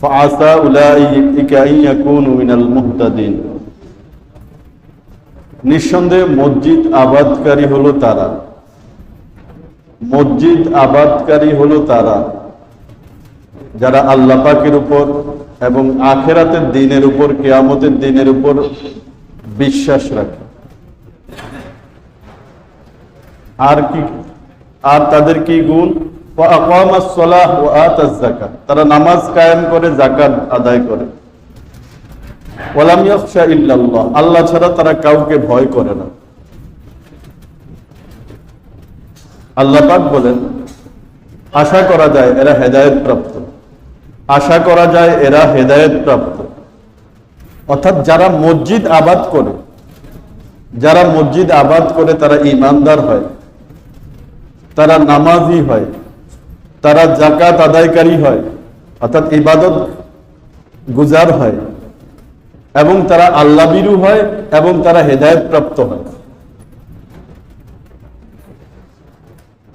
فعسى أولئك أن يكونوا من المهتدين নিঃসন্দেহে মসজিদ আবাদকারী হলো তারা মসজিদ আবাদকারী হলো তারা যারা আল্লাহ পাকের উপর এবং আখেরাতের দিনের উপর কেয়ামতের দিনের উপর বিশ্বাস রাখে আর কি আর তাদের কি গুণ তারা নামাজ কায়েম করে জাকাত আদায় করে। আল্লাহ ছাড়া তারা কাউকে ভয় করে না। আল্লাহ পাক বলেন, আশা করা যায় এরা হেদায়ত প্রাপ্ত আশা করা যায় এরা হেদায়ত প্রাপ্ত অর্থাৎ যারা মসজিদ আবাদ করে, যারা মসজিদ আবাদ করে তারা ইমানদার হয়, তারা নামাজি হয় তারা জাকাত আদায়কারী হয়, অর্থাৎ ইবাদত গুজার হয়, এবং তারা আল্লাহ বিরু হয়, এবং তারা হেদায়ত প্রাপ্ত হয়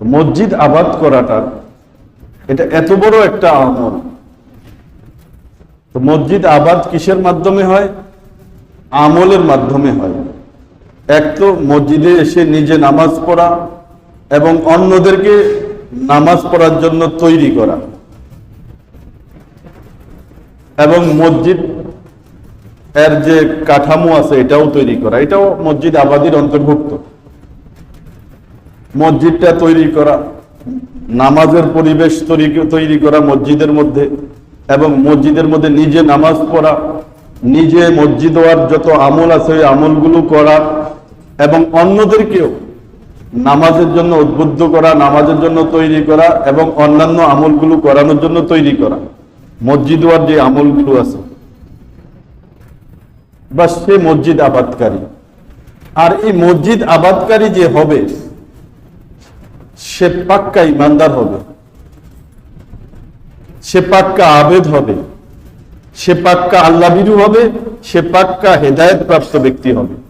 মসজিদ আবাদ করাটা এটা এত বড় একটা আমল। তো মসজিদ আবাদ কিসের মাধ্যমে হয়? আমলের মাধ্যমে হয়। এক তো মসজিদে এসে নিজে নামাজ পড়া, এবং অন্যদেরকে নামাজ পড়ার জন্য তৈরি করা। এবং মসজিদ এর যে কাঠামো আছে, এটাও তৈরি করা। এটাও মসজিদ আবাদির অন্তর্ভুক্ত। মসজিদটা তৈরি করা, নামাজের পরিবেশ তৈরি করা মসজিদের মধ্যে এবং মসজিদের মধ্যে নিজে নামাজ পড়া, নিজে মসজিদ হওয়ার যত আমল আছে, ওই আমলগুলো করা এবং অন্যদেরকেও নামাজের জন্য উদ্বুদ্ধ করা, নামাজের জন্য তৈরি করা এবং অন্যান্য আমলগুলো করানোর জন্য তৈরি করা। মসজিদ হওয়ার যে আমলগুলো আছে। বা সে মসজিদ আবাদকারী। আর এই মসজিদ আবাদকারী যে হবে, সে পাক্কা ইমানদার হবে। সে পাক্কা আবেদ হবে। সে পাক্কা আল্লাহ বিরু হবে। সে পাক্কা হেদায়ত প্রাপ্ত ব্যক্তি হবে।